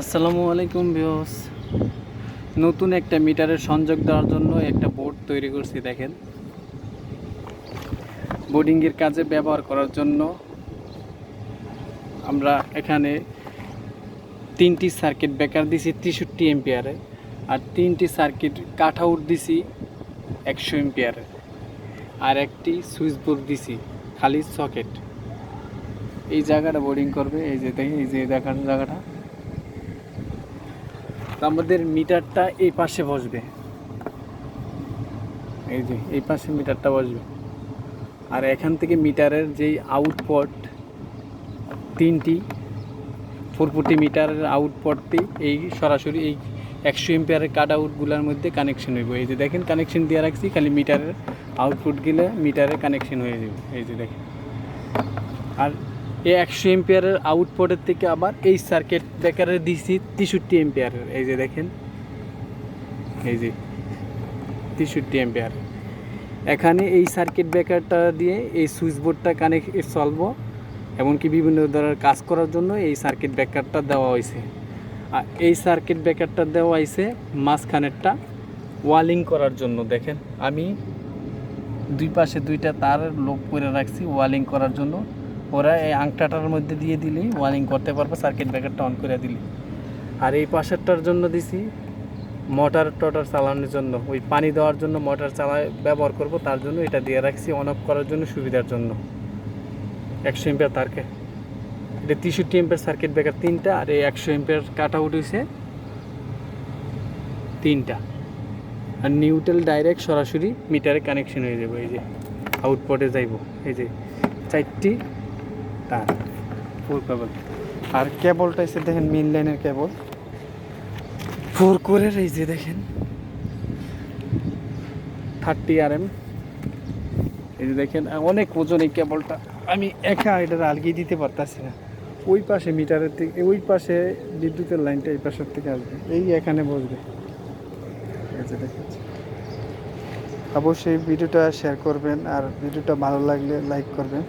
আসসালামু আলাইকুম ভিউস নতুন একটা মিটারের সংযোগ দেওয়ার জন্য একটা বোর্ড তৈরি করছি, দেখেন। বোর্ডিংয়ের কাজে ব্যবহার করার জন্য আমরা এখানে তিনটি সার্কিট বেকার দিছি তেষট্টি এম্পিয়ারে, আর তিনটি সার্কিট কাট আউট দিছি একশো এম্পিয়ারে, আর একটি সুইচ বোর্ড দিছি খালি সকেট। এই জায়গাটা বোর্ডিং করবে, এই যে দেখেন, এই যে দেখার জায়গাটা। আমাদের মিটারটা এই পাশে বসবে। এই যে, এই পাশে মিটারটা বসবে। আর এখান থেকে মিটারের যেই আউটপুট তিনটি ফুরফুটি মিটারের আউটপুটটি এই সরাসরি এই একশো এম্পিয়ারের কাট আউটগুলোর মধ্যে কানেকশন হইব। এই যে দেখেন কানেকশন দিয়ে রাখছি, খালি মিটারের আউটপুট গেলে মিটারে কানেকশন হয়ে যাবে। এই যে দেখেন। আর এই একশো এম্পিয়ারের আউটপুটের থেকে আবার এই সার্কিট ব্রেকারে দিছি তেষট্টি এম্পিয়ারের এই যে দেখেন, এই যে তেষট্টি এম্পিয়ার। এখানে এই সার্কিট ব্রেকারটা দিয়ে এই সুইচ বোর্ডটা কানেক্ট চলবো, এমনকি বিভিন্ন ধরনের কাজ করার জন্য এই সার্কিট ব্রেকারটা দেওয়া হয়েছে। আর এই সার্কিট ব্রেকারটা দেওয়া হয়েছে মাঝখানেরটা ওয়ালিং করার জন্য। দেখেন, আমি দুই পাশে দুইটা তার লোক করে রাখছি ওয়ালিং করার জন্য। ওরা এই আংটাটার মধ্যে দিয়ে দিলি ওয়ারিং করতে পারবে সার্কিট ব্রেকারটা অন করে দিলি আর এই পাশেরটার জন্য দিছি মোটর টটার চালানোর জন্য। ওই পানি দেওয়ার জন্য মোটর চালায়, ব্যবহার করব, তার জন্য এটা দিয়ে রাখছি অন অফ করার জন্য সুবিধার জন্য। একশো এম্পিয়ার তারকে। এটা তেষট্টি এম্পিয়ার সার্কিট ব্রেকার তিনটা, আর এই একশো এম্পিয়ার কাট আউট হয়েছে তিনটা। আর নিউট্রাল ডাইরেক্ট সরাসরি মিটারে কানেকশন হয়ে যাবে, এই যে। আউটপুটে যাইব, এই যে। চারটি তার ফোর কেবল। আর কেবলটা এসে দেখেন মেন লাইনের কেবল। ফোর কোরের এই যে দেখেন থার্টি আর এম এই যে দেখেন অনেক ওজন এই কেবলটা। আমি একা এটা আলগিয়ে দিতে পারতাছি না। ওই পাশে মিটারের থেকে ওই পাশে বিদ্যুতের লাইনটা এই পাশের থেকে আসবে। এই এখানে বসবে। অবশ্যই ভিডিওটা শেয়ার করবেন আর ভিডিওটা ভালো লাগলে লাইক করবেন।